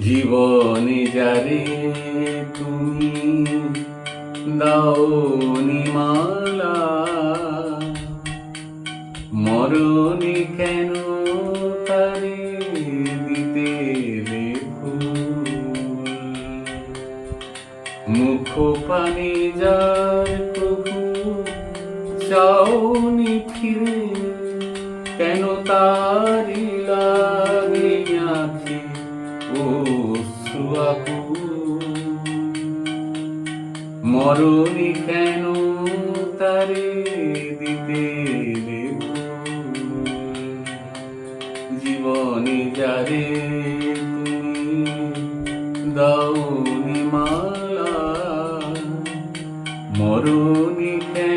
জীবনে যারে তুমি দাও নিমালা, মরণে কেন তারে দিতে মুখ পানে যার প্রভু চাওনি ফিরে কেন তারি মরণি কেন তারে দিতে দেব? জীবনে যারে তুমি দাও মালা মরণি কেন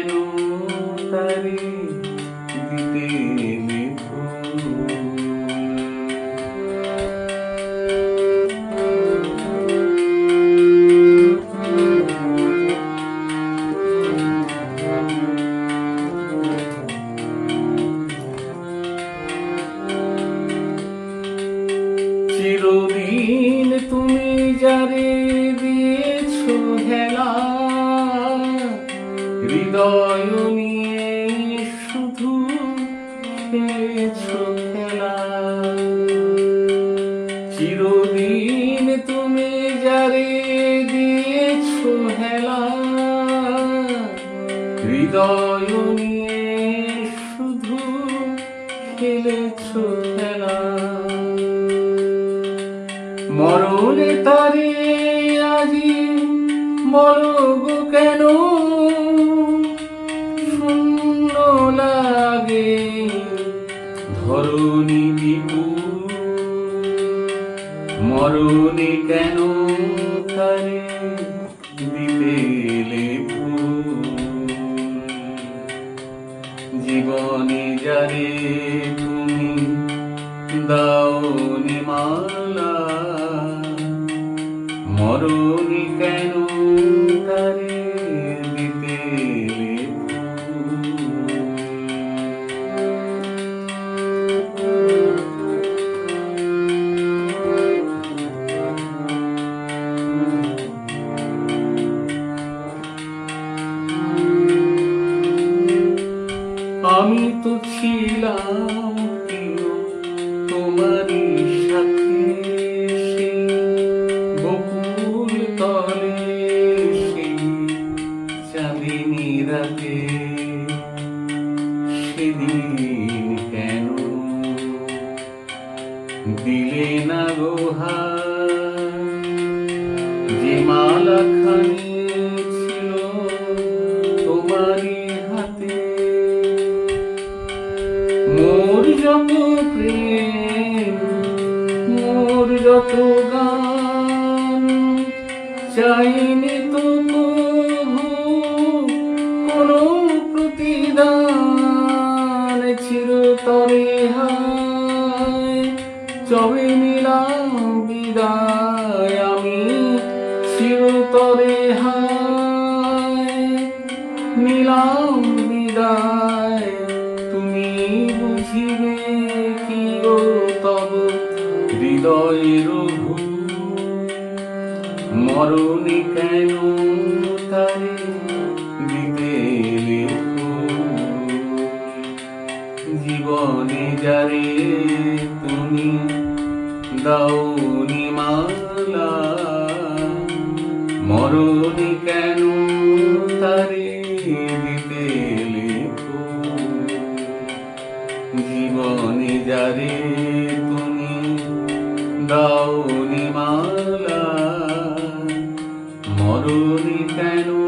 যারে দিয়েছ হেলা। হৃদয় নিয়ে শুধু খেলেছ খেলা মরণে তারে আজি বলো কেন? শূন্য লাগে। ধরণী বিপু মরণে কেন তারে দিতে লেবু জীবনে যারে তুমি দাও মালা। মরণি আমি তো ছিলাম তোমারই সাথে বকুল তলে চাঁদিনী রাতে। সেদিন কেন দিলে না গোহা যে মালা যত গান চাইনি তো প্রভু কোনো প্রতিদান চিরতরে হায় চবে নিলাম বিদায় আমি চিরতরে হায় নিলাম বিদায় হৃদয়ের ভূ মরণে কেন তারে দিতে? জীবনে যারে তুমি দাওনি মালা, মরণে কেন তারে দিতে জীবনে যারে তুমি গাউনি মালা মরণি কেন